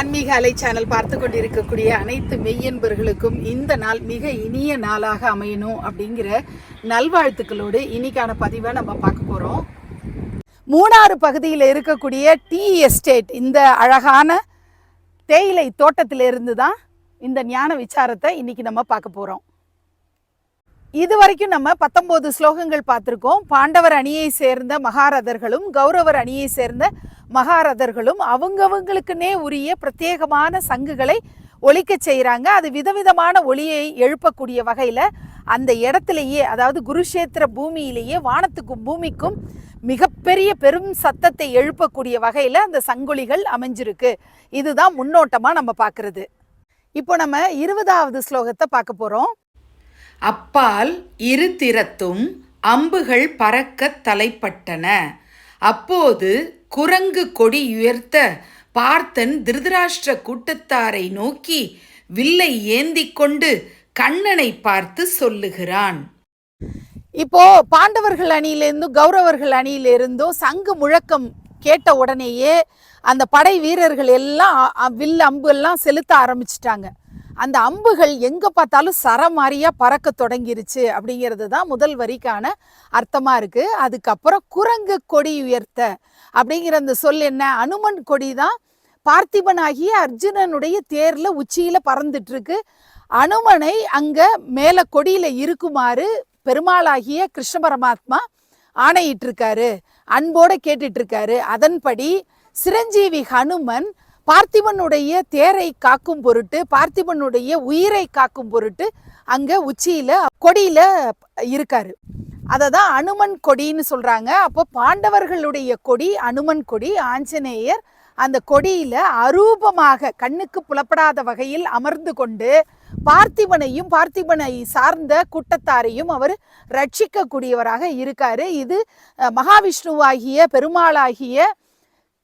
ஆன்மீக அலை சேனல் பார்த்து கொண்டிருக்கக்கூடிய அனைத்து மெய்யன்பர்களுக்கும் இந்த நாள் மிக இனிய நாளாக அமையணும் அப்படிங்கிற நல்வாழ்த்துக்களோடு இன்னைக்கான பதிவை நம்ம பார்க்க போகிறோம் மூணாறு பகுதியில் இருக்கக்கூடிய டீ எஸ்டேட் இந்த அழகான தேயிலை தோட்டத்திலிருந்து தான் இந்த ஞான விசாரத்தை இன்னைக்கு நம்ம பார்க்க போகிறோம் இது வரைக்கும் நம்ம பத்தொன்பது ஸ்லோகங்கள் பார்த்துருக்கோம். பாண்டவர் அணியை சேர்ந்த மகாரதர்களும் கௌரவர் அணியை சேர்ந்த மகாரதர்களும் அவங்கவங்களுக்குன்னே உரிய பிரத்யேகமான சங்குகளை ஒழிக்க செய்கிறாங்க அது விதவிதமான ஒளியை எழுப்பக்கூடிய வகையில் அந்த இடத்துலையே அதாவது குருஷேத்திர பூமியிலேயே வானத்துக்கும் பூமிக்கும் மிகப்பெரிய பெரும் சத்தத்தை எழுப்பக்கூடிய வகையில் அந்த சங்கொலிகள் அமைஞ்சிருக்கு. இதுதான் முன்னோட்டமாக நம்ம பார்க்குறது. இப்போ நம்ம இருபதாவது ஸ்லோகத்தை பார்க்க போகிறோம் அப்பால் இரு திறத்தும் அம்புகள் பறக்க தலைப்பட்டன. அப்போது குரங்கு கொடி உயர்த்த பார்த்தன் திருதராஷ்டிர கூட்டத்தாரை நோக்கி வில்லை ஏந்திக் கொண்டு கண்ணனை பார்த்து சொல்லுகிறான். இப்போ பாண்டவர்கள் அணியிலிருந்தும் கௌரவர்கள் அணியிலிருந்தும் சங்கு முழக்கம் கேட்ட உடனேயே அந்த படை வீரர்கள் எல்லாம் அ- வில் அம்பு எல்லாம் செலுத்த ஆரம்பிச்சிட்டாங்க. அந்த அம்புகள் எங்கே பார்த்தாலும் சரமாரியா பறக்க தொடங்கிருச்சு அப்படிங்கிறது தான் முதல் வரிக்கான அர்த்தமாக இருக்குது அதுக்கப்புறம் குரங்கு கொடி உயர்த்த அப்படிங்கிற அந்த சொல் என்ன? அனுமன் கொடி தான் பார்த்திபனாகிய அர்ஜுனனுடைய தேரில் உச்சியில் பறந்துட்டுருக்கு. அனுமனை அங்கே மேலே கொடியில் இருக்குமாறு பெருமாளாகிய கிருஷ்ண பரமாத்மா ஆணையிட்டிருக்காரு. அன்போட கேட்டுட்டு இருக்காரு அதன்படி சிரஞ்சீவி ஹனுமன் பார்த்திபனுடைய தேரை காக்கும் பொருட்டு பார்த்திபனுடைய உயிரை காக்கும் பொருட்டு அங்கே உச்சியில் கொடியில் இருக்காரு. அதை தான் அனுமன் கொடின்னு சொல்கிறாங்க அப்போ பாண்டவர்களுடைய கொடி அனுமன் கொடி ஆஞ்சநேயர் அந்த கொடியில அரூபமாக கண்ணுக்கு புலப்படாத வகையில் அமர்ந்து கொண்டு பார்த்திபனையும் பார்த்திபனை சார்ந்த கூட்டத்தாரையும் அவர் ரட்சிக்கக்கூடியவராக இருக்காரு. இது மகாவிஷ்ணுவாகிய பெருமாளாகிய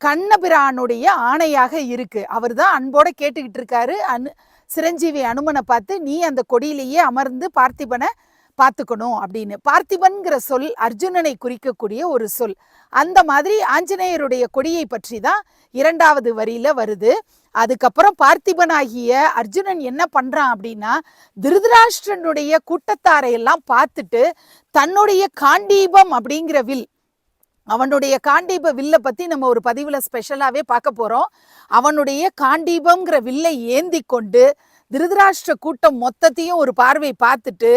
கண்ணபிரானுடைய ஆணையாக இருக்கு. அவர் தான் அன்போட கேட்டுக்கிட்டு இருக்காரு. அனு சிரஞ்சீவி அனுமனை பார்த்து நீ அந்த கொடியிலேயே அமர்ந்து பார்த்திபனை பார்த்துக்கணும் அப்படின்னு. பார்த்திபன்கிற சொல் அர்ஜுனனை குறிக்கக்கூடிய ஒரு சொல். அந்த மாதிரி ஆஞ்சநேயருடைய கொடியை பற்றி தான் இரண்டாவது வரியில வருது. அதுக்கப்புறம் பார்த்திபனாகிய அர்ஜுனன் என்ன பண்றான் அப்படின்னா திருதராஷ்டிரனுடைய கூட்டத்தாரை எல்லாம் பார்த்துட்டு தன்னுடைய காண்டீபம் அப்படிங்கிற வில் அவனுடைய காண்டீப வில்லை பத்தி நம்ம ஒரு பதிவுல ஸ்பெஷலாவே பார்க்க போறோம். அவனுடைய காண்டீபம்ங்கிற வில்லை ஏந்தி கொண்டு திருதராஷ்டிர கூட்டம் மொத்தத்தையும் ஒரு பார்வை பார்த்துட்டு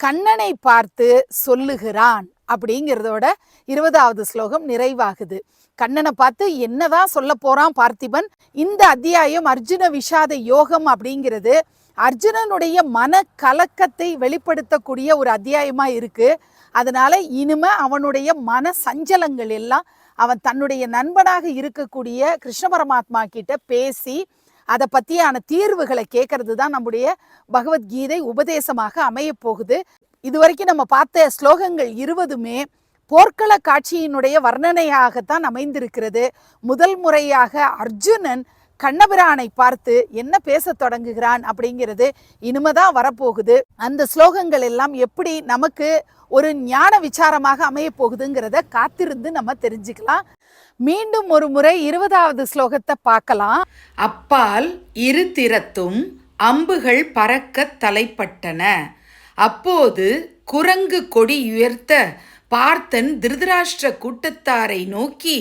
கண்ணனை பார்த்து சொல்லுகிறான் அப்படிங்கிறதோட இருபதாவது ஸ்லோகம் நிறைவாகுது. கண்ணனை பார்த்து என்னதான் சொல்ல போறான் பார்த்திபன்? இந்த அத்தியாயம் அர்ஜுன விஷாத யோகம் அப்படிங்கிறது அர்ஜுனனுடைய மன கலக்கத்தை வெளிப்படுத்தக்கூடிய ஒரு அத்தியாயமா இருக்கு. அதனால இனிமே அவனுடைய மன சஞ்சலங்கள் எல்லாம் அவன் தன்னுடைய நண்பனாக இருக்கக்கூடிய கிருஷ்ண பரமாத்மா கிட்ட பேசி அதை பற்றியான தீர்வுகளை கேட்கறது தான் நம்முடைய பகவத்கீதை உபதேசமாக அமையப் போகுது. இது வரைக்கும் நம்ம பார்த்த ஸ்லோகங்கள் இருவதுமே போர்க்கள காட்சியினுடைய வர்ணனையாகத்தான் அமைந்திருக்கிறது. முதல் முறையாக அர்ஜுனன் கண்ணபிரானை பார்த்து என்ன பேசத் தொடங்குகிறான் அப்படிங்கிறது இனிமேதான் வரப்போகுது. அந்த ஸ்லோகங்கள் எல்லாம் எப்படி நமக்கு ஒரு ஞான விசாரமாக அமைய போகுதுங்கிறத காத்திருந்து நம்ம தெரிஞ்சுக்கலாம். மீண்டும் ஒரு முறை இருபதாவது ஸ்லோகத்தை பார்க்கலாம். அப்பால் இரு திறத்தும் அம்புகள் பறக்க தலைப்பட்டன. அப்போது குரங்கு கொடி உயர்த்த பார்த்தன் திருதராஷ்டிர கூட்டத்தாரை நோக்கி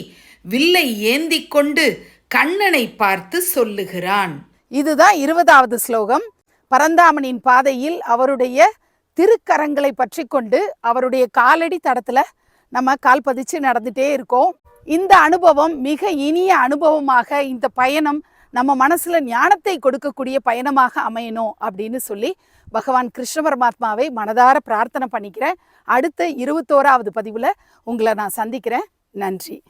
வில்லை ஏந்தி கொண்டு கண்ணனை பார்த்து சொல்லுகிறான். இதுதான் இருபதாவது ஸ்லோகம். பரந்தாமனின் பாதையில் அவருடைய திருக்கரங்களை பற்றி கொண்டு அவருடைய காலடி தடத்துல நம்ம கால் பதிச்சு நடந்துட்டே இருக்கோம். இந்த அனுபவம் மிக இனிய அனுபவமாக இந்த பயணம் நம்ம மனசுல ஞானத்தை கொடுக்கக்கூடிய பயணமாக அமையணும் அப்படின்னு சொல்லி பகவான் கிருஷ்ண பரமாத்மாவை மனதார பிரார்த்தனை பண்ணிக்கிறேன். அடுத்த இருபத்தோராவது பதிவுல உங்களை நான் சந்திக்கிறேன். நன்றி.